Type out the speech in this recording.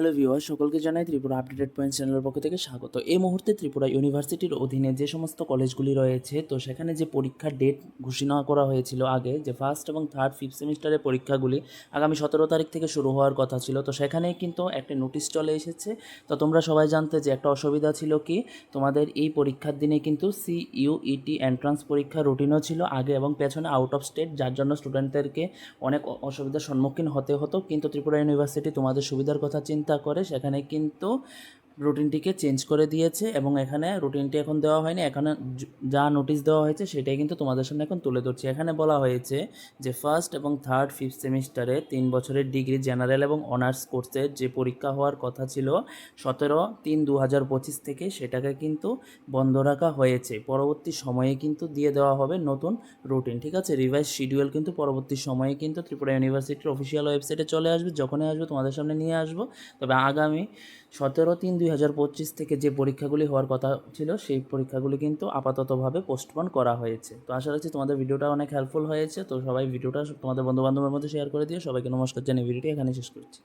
Hello viewer সকলকে জানাই Tripura updated point চ্যানেলের পক্ষ থেকে স্বাগত। এই মুহূর্তে ত্রিপুরা ইউনিভার্সিটির অধীনে যে সমস্ত কলেজগুলি রয়েছে, তো সেখানে যে পরীক্ষার ডেট ঘোষণা করা হয়েছিল আগে, যে ফার্স্ট এবং থার্ড ফিফথ সেমিস্টারের পরীক্ষাগুলি আগামী সতেরো তারিখ থেকে শুরু হওয়ার কথা ছিল, তো সেখানে কিন্তু একটা নোটিশ চলে এসেছে। তো তোমরা সবাই জানতে যে একটা অসুবিধা ছিল কি, তোমাদের এই পরীক্ষার দিনে কিন্তু সি ইউইটি এন্ট্রান্স পরীক্ষা রুটিনও ছিল আগে এবং পেছনে আউট অফ স্টেট যার জন্য স্টুডেন্টদেরকে অনেক অসুবিধার সম্মুখীন হতে হতো। কিন্তু ত্রিপুরা ইউনিভার্সিটি তোমাদের সুবিধার কথা চিন্তা করে সেখানে কিন্তু রুটিনটিকে চেঞ্জ করে দিয়েছে এবং এখানে রুটিনটি এখন দেওয়া হয়নি। এখানে যা নোটিশ দেওয়া হয়েছে সেটাই কিন্তু তোমাদের সামনে এখন তুলে ধরছি। এখানে বলা হয়েছে যে ফার্স্ট এবং থার্ড ফিফথ সেমিস্টারে তিন বছরের ডিগ্রি জেনারেল এবং অনার্স কোর্সের যে পরীক্ষা হওয়ার কথা ছিল, সতেরো তিন দু হাজার পঁচিশ থেকে সেটাকে কিন্তু বন্ধ রাখা হয়েছে। পরবর্তী সময়ে কিন্তু দিয়ে দেওয়া হবে নতুন রুটিন ঠিক আছে? রিভাইজ শিডিউল কিন্তু পরবর্তী সময়ে কিন্তু ত্রিপুরা ইউনিভার্সিটির অফিসিয়াল ওয়েবসাইটে চলে আসবে। যখনই আসবে তোমাদের সামনে নিয়ে আসব। তবে আগামী সতেরো তিন দুই হাজার পঁচিশ থেকে যে পরীক্ষাগুলি হওয়ার কথা ছিল, সেই পরীক্ষাগুলি কিন্তু আপাততভাবে পোস্টপন করা হয়েছে। তো আশা রাখছি তোমাদের ভিডিওটা অনেক হেল্পফুল হয়েছে। তো সবাই ভিডিওটা তোমাদের বন্ধুবান্ধবের মধ্যে শেয়ার করে দিয়ে সবাইকে নমস্কার জানিয়ে ভিডিওটি এখানে শেষ করছি।